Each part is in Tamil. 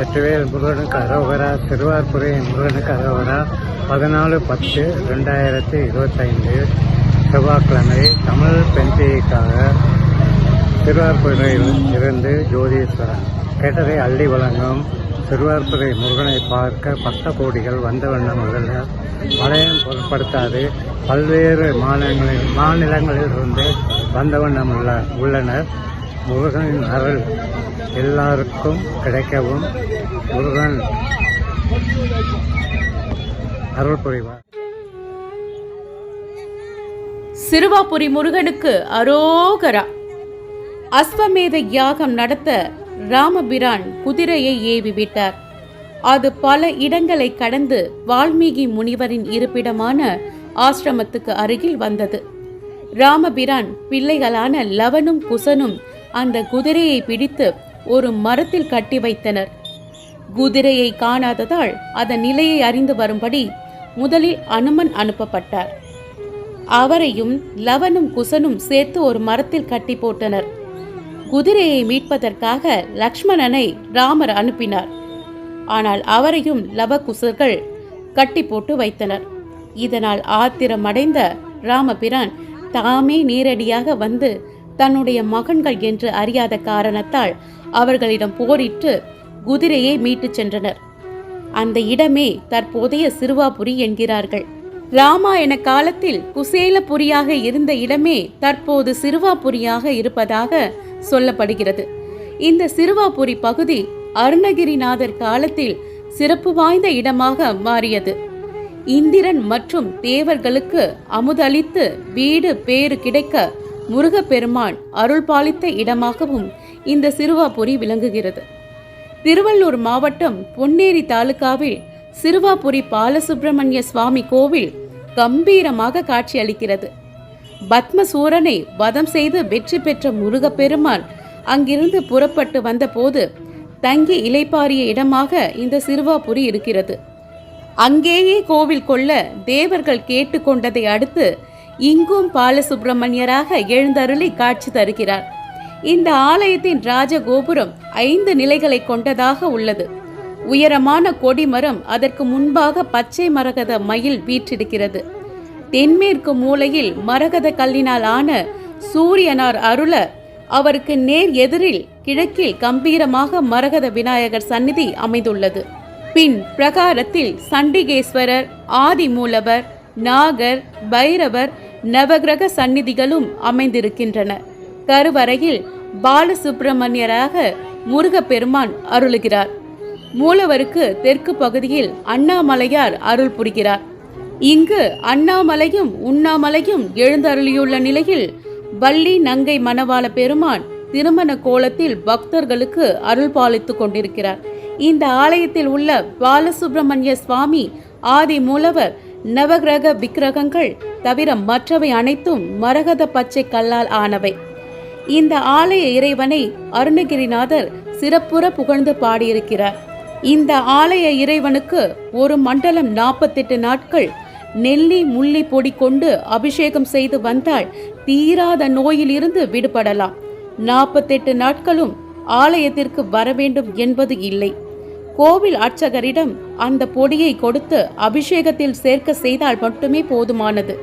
வெற்றிவேல் முருகனுக்கு அரோகரா திருவார்புரை முருகனுக்கு அரோகரா பதினாலு பத்து ரெண்டாயிரத்தி இருபத்தைந்து செவ்வாய்க்கிழமை தமிழ் பெண்பிக்காக திருவார்புரையில் இருந்து ஜோதீஸ்வரன். கேட்டதை அள்ளி வழங்கும் திருவார்புரை முருகனை பார்க்க பக்த கோடிகள் வந்த வண்ணம் உள்ளனர் மழையும் பொருட்படுத்தாது பல்வேறு மாநிலங்களில் மாநிலங்களிலிருந்து வந்த வண்ணம் உள்ள உள்ளனர். முருகனின் அருள் எல்லாருக்கும் கிடைக்கவும் முருகன் அருள் புரிவார். சிறுவாபுரி முருகனுக்கு அரோகரா. அஸ்வமேத யாகம் நடத்த ராமபிரான் குதிரையை ஏவி விட்டார். அது பல இடங்களை கடந்து வால்மீகி முனிவரின் இருப்பிடமான ஆசிரமத்துக்கு அருகில் வந்தது. ராமபிரான் பிள்ளைகளான லவனும் குசனும் அந்த குதிரையை பிடித்து ஒரு மரத்தில் கட்டி வைத்தனர். குதிரையை காணாததால் அதன் நிலையை அறிந்து வரும்படி முதலில் அனுமன் அனுப்பப்பட்டார். அவரையும் லவனும் குசனும் சேர்த்து ஒரு மரத்தில் கட்டி போட்டனர். குதிரையை மீட்பதற்காக லக்ஷ்மணனை ராமர் அனுப்பினார். ஆனால் அவரையும் லவகுசர்கள் கட்டி போட்டு வைத்தனர். இதனால் ஆத்திரமடைந்த ராமபிரான் தாமே நேரடியாக வந்து தன்னுடைய மகன்கள் என்று அறியாத காரணத்தால் அவர்களிடம் போரிட்டு குதிரையை மீட்டுச் சென்றனர். அந்த இடமே தற்போதைய சிறுவாபுரி என்கிறார்கள். ராமாயண காலத்தில் குசேலபுரியாக இருந்த இடமே தற்போது சிறுவாபுரியாக இருப்பதாக சொல்லப்படுகிறது. இந்த சிறுவாபுரி பகுதி அருணகிரிநாதர் காலத்தில் சிறப்பு வாய்ந்த இடமாக மாறியது. இந்திரன் மற்றும் தேவர்களுக்கு அமுதளித்து வீடு பேறு கிடைக்க முருகப்பெருமான் அருள்பாலித்த இடமாகவும் இந்த சிறுவாபுரி விளங்குகிறது. திருவள்ளூர் மாவட்டம் பொன்னேரி தாலுகாவில் சிறுவாபுரி பாலசுப்பிரமணிய சுவாமி கோவில் கம்பீரமாக காட்சியளிக்கிறது. பத்மசூரனை வதம் செய்து வெற்றி பெற்ற முருகப்பெருமான் அங்கிருந்து புறப்பட்டு வந்தபோது தங்கி இலைப்பாரிய இடமாக இந்த சிறுவாபுரி இருக்கிறது. அங்கேயே கோவில் கொள்ள தேவர்கள் கேட்டுக்கொண்டதை அடுத்து இங்கும் பாலசுப்பிரமணியராக எழுந்தருளி காட்சி தருகிறார். இந்த ஆலயத்தின் ராஜகோபுரம் ஐந்து நிலைகளை கொண்டதாக உள்ளது. உயரமான கொடிமரம் அதற்கு முன்பாக பச்சை மரகத மயில் வீற்றிருக்கிறது. தென்மேற்கு மூலையில் மரகத கல்லினால் ஆன சூரியனார் அருள அவருக்கு நேர் எதிரில் கிழக்கில் கம்பீரமாக மரகத விநாயகர் சந்நிதி அமைந்துள்ளது. பின் பிரகாரத்தில் சண்டிகேஸ்வரர் ஆதிமூலவர் நாகர் பைரவர் நவகிரக சந்நிதிகளும் அமைந்திருக்கின்றன. கருவறையில் பாலசுப்பிரமணியராக முருகப்பெருமான் அருளுகிறார். மூலவருக்கு தெற்கு பகுதியில் அண்ணாமலையார் அருள் புரிகிறார். இங்கு அண்ணாமலையும் உண்ணாமலையும் எழுந்தருளியுள்ள நிலையில் வள்ளி நங்கை மணவாள பெருமான் திருமண கோலத்தில் பக்தர்களுக்கு அருள் பாலித்துக் கொண்டிருக்கிறார். இந்த ஆலயத்தில் உள்ள பாலசுப்பிரமணிய சுவாமி ஆதி மூலவர் நவகிரக விக்கிரகங்கள் தவிர மற்றவை அனைத்தும் மரகத பச்சை கல்லால் ஆனவை. இந்த ஆலய இறைவனை அருணகிரிநாதர் சிறப்புற புகழ்ந்து பாடியிருக்கிறார். இந்த ஆலய இறைவனுக்கு ஒரு மண்டலம் நாற்பத்தெட்டு நாட்கள் நெல்லி முள்ளி பொடி கொண்டு அபிஷேகம் செய்து வந்தால் தீராத நோயிலிருந்து விடுபடலாம். நாற்பத்தெட்டு நாட்களும் ஆலயத்திற்கு வர வேண்டும் என்பது இல்லை. கோவில் அர்ச்சகரிடம் அந்த பொடியை கொடுத்து அபிஷேகத்தில் சேர்க்க செய்தால் மட்டுமே போதுமானது.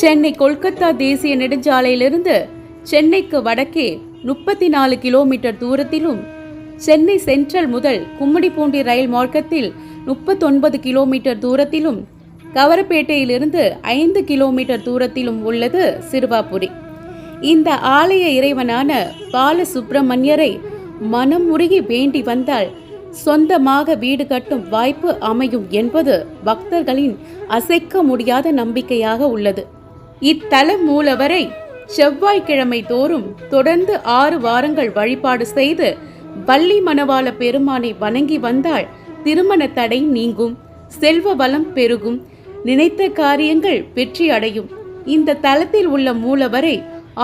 சென்னை கொல்கத்தா தேசிய நெடுஞ்சாலையிலிருந்து சென்னைக்கு வடக்கே முப்பத்தி நாலு கிலோமீட்டர் தூரத்திலும் சென்னை சென்ட்ரல் முதல் கும்மிடிப்பூண்டி ரயில் மார்க்கத்தில் முப்பத்தொன்பது கிலோமீட்டர் தூரத்திலும் கவரப்பேட்டையிலிருந்து ஐந்து கிலோமீட்டர் தூரத்திலும் உள்ளது சிறுவாபுரி. இந்த ஆலய இறைவனான பாலசுப்பிரமணியரை மனம் உருகி வேண்டி வந்தால் சொந்தமாக வீடு கட்டும் வாய்ப்பு அமையும் என்பது பக்தர்களின் அசைக்க முடியாத நம்பிக்கையாக உள்ளது. இத்தல மூலவரை செவ்வாய்க்கிழமை தோறும் தொடர்ந்து ஆறு வாரங்கள் வழிபாடு செய்து வள்ளி மணவாள பெருமானை வணங்கி வந்தால் திருமண தடை நீங்கும் செல்வ வளம் பெருகும் நினைத்த காரியங்கள் வெற்றி அடையும். இந்த தலத்தில் உள்ள மூலவரை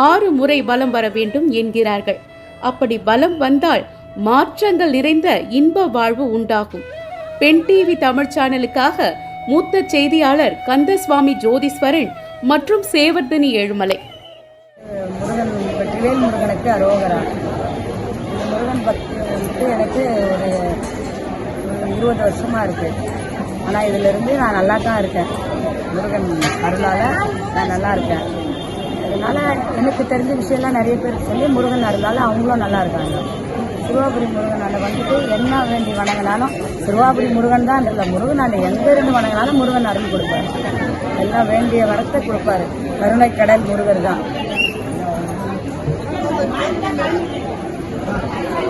ஆறு முறை பலம் வர வேண்டும் என்கிறார்கள். அப்படி பலம் வந்தால் மாற்றங்கள் நிறைந்த இன்ப வாழ்வு உண்டாகும். பெண் டிவி தமிழ் சேனலுக்காக மூத்த செய்தியாளர் கந்தசுவாமி ஜோதீஸ்வரன் மற்றும் சேவர்தனி ஏழுமலை. வெற்றிவேல் முருகனுக்கு அரோகரா. இந்த முருகன் பக்தி வந்துட்டு எனக்கு ஒரு இருபது வருஷமாக இருக்குது ஆனால் இதிலிருந்து நான் நல்லா தான் இருக்கேன். முருகன் அருளால் நான் நல்லா இருக்கேன். அதனால் எனக்கு தெரிஞ்ச விஷயம்லாம் நிறைய பேருக்கு சொல்லி முருகன் அருளால் அவங்களும் நல்லா இருக்காங்க. சிறுவாபுரி முருகன் அண்ணன் வந்துட்டு என்ன வேண்டி வணங்கினாலும் சிறுவாபுரி முருகன் தான் இல்லை முருகன் அண்ணன் எங்க இருந்து வணங்கினாலும் முருகன் அருள் கொடுப்பாரு. எல்லாம் வேண்டிய வரத்தை கொடுப்பாரு. கருணைக்கடல் முருகர் தான்.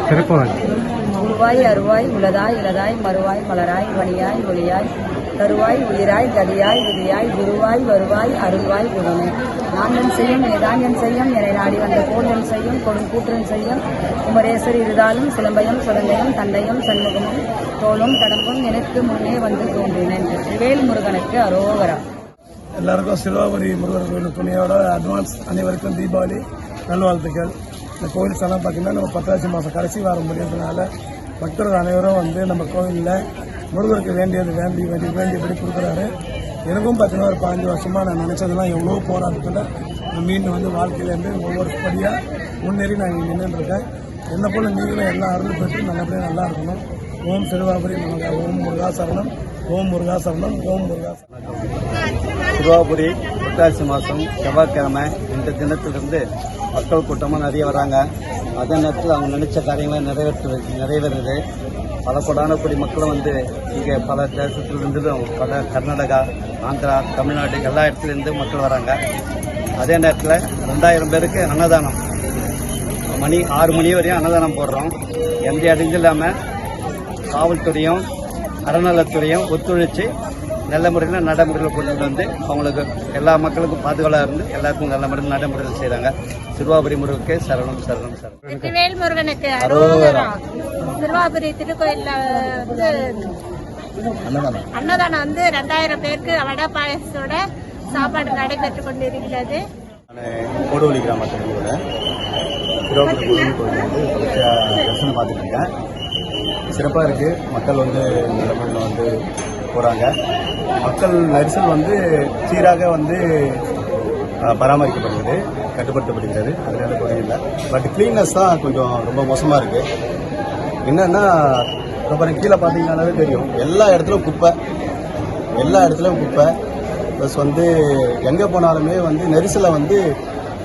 திருப்பவன் உருவாய் அருவாய் உளதாய் இளதாய் மறுவாய் மலராய் மணியாய் ஒளியாய் கருவாய் உயிராய் கதியாய் விதியாய் குருவாய் வருவாய் அருள்வாய் குணமே நான் என் செய்யும் ஏதான் என் செய்யும் என்னை நாடி வந்த கோல் என் செய்யும் கொடும் கூற்றன் செய்யும் குமரேசர் இருந்தாலும் சிலம்பயம் சுரண்டையும் தண்டையும் சண்முகமும் தோளும் கடம்பும் எனக்கு முன்னே வந்து தோன்றினேன். வேல் முருகனுக்கு அரோகரா. எல்லாருக்கும் சிறுவாபுரி முருகர் கோயில் துணையோட அட்வான்ஸ் அனைவருக்கும் தீபாவளி. நல்வாழ்த்துக்கள். இந்த கோயில் ஸ்தலம் பார்த்தீங்கன்னா நம்ம பத்தாசி மாதம் கடைசி வாரம் முடியறதுனால பக்தர்கள் அனைவரும் வந்து நம்ம கோவிலில் முருகருக்கு வேண்டியது வேண்டி வேண்டி வேண்டியபடி கொடுக்குறாரு. எனக்கும் பார்த்தீங்கன்னா ஒரு பாஞ்சு வருஷமாக நான் நினச்சதெல்லாம் எவ்வளோ போராட்டத்தில் நான் மீண்டும் வந்து வாழ்க்கையிலேருந்து ஒவ்வொரு படியாக முன்னேறி நான் இங்கே நின்றுருக்கேன் என்ன போல நீங்களும் எல்லா அருள் பெற்று நல்லபடியாக நல்லா இருக்கணும். ஓம் சிறுவாபுரி முருகா ஓம் முருகா சரணம் ஓம் முருகா சரணம் ஓம் முருகா சரணம். சிறுவாபுரி புத்தாசி மாதம் செவ்வாய்க்கிழமை இந்த தினத்திலிருந்து மக்கள் கூட்டமாக நிறைய வராங்க. அதே நேரத்தில் அவங்க நினைச்ச காரியங்களை நிறைவேற்று நிறைவேறுது. பல கோடான குடி மக்களும் வந்து இங்கே பல தேசத்திலிருந்தும் பல கர்நாடகா ஆந்திரா தமிழ்நாடு எல்லா இடத்துலேருந்து மக்கள் வராங்க. அதே நேரத்தில் ரெண்டாயிரம் பேருக்கு அன்னதானம். மணி ஆறு மணி வரையும் அன்னதானம் போடுறோம். எந்த இடைஞ்சலும் இல்லாமல் காவல்துறையும் அறநலத்துறையும் ஒத்துழைச்சு நல்ல முறையில் நடைமுறையில் கொண்டு வந்து அவங்களுக்கு எல்லா மக்களுக்கும் பாதுகாப்பாக இருந்து எல்லாருக்கும் நல்ல முறையில் நடைமுறையில் செய்கிறாங்க சிறுவாபுரி முருகனுக்கு சரணம் சரணம் சரணம். வெற்றிவேல் முருகனுக்கு அரோகரா. திருவாபுரி திருக்கோயில்ல வந்து அன்னதானம். வந்து ரெண்டாயிரம் பேருக்கு வடை பாயசத்தோட சாப்பாடு நடைபெற்று கொண்டிருக்கிறது. நான் கோடவழி கிராமத்தில் திருவாபுரி கோயில் வந்து தொடர்ச்சியாக தரிசனம் பார்த்துட்டு இருக்கேன். சிறப்பாக இருக்குது மக்கள் வந்து நல்ல வந்து போகிறாங்க மக்கள் நெரிசல் வந்து சீராக வந்து பராமரிக்கப்படுகிறது கட்டுப்படுத்தப்படுகிறது. அதனால குறையும் இல்லை. பட் கிளீன்னஸ் தான் கொஞ்சம் ரொம்ப மோசமாக இருக்குது என்னென்னா அப்புறம் கீழே பார்த்தீங்கன்னாலே தெரியும். எல்லா இடத்துலையும் குப்பை. எல்லா இடத்துலையும் குப்பை. ப்ளஸ் வந்து எங்கே போனாலுமே வந்து நெரிசலை வந்து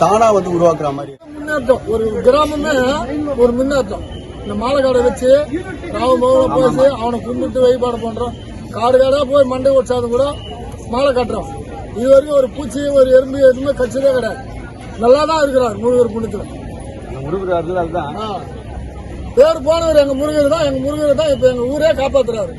தானாக வந்து உருவாக்குற மாதிரி முன்னேற்றம். ஒரு கிராமமே ஒரு முன்னேற்றம். இந்த மாலை கடை வச்சு ராவ பேசி அவனை கும்பிட்டு வழிபாடு பண்ணுறோம் காடு காடா போய் மண்டை உற்சாதம் கூட மாலை கட்டுறோம். இது வரைக்கும் ஒரு பூச்சி ஒரு எறும்பு எதுவுமே கட்சிதே கிடையாது. நல்லா தான் இருக்கிறார் முருகர் புண்ணியத்தில். முருகர் அருளால் தான். ஆ. பேர் போனவர் எங்க முருகர் தான் எங்க முருகர் தான் இப்ப எங்க ஊரே காப்பாத்துறாரு.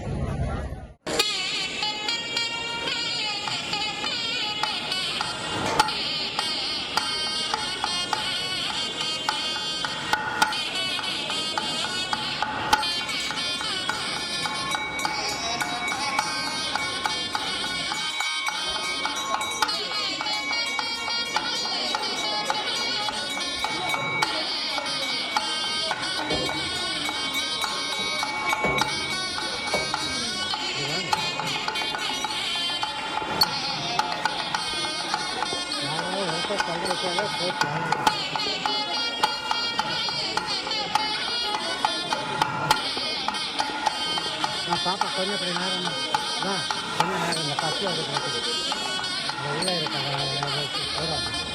பாப்பா கொஞ்சம் அப்படி நேரம் தான் கொஞ்சம் நேரம் இந்த பசி வந்து கிடைக்குது. உள்ளே இருக்க?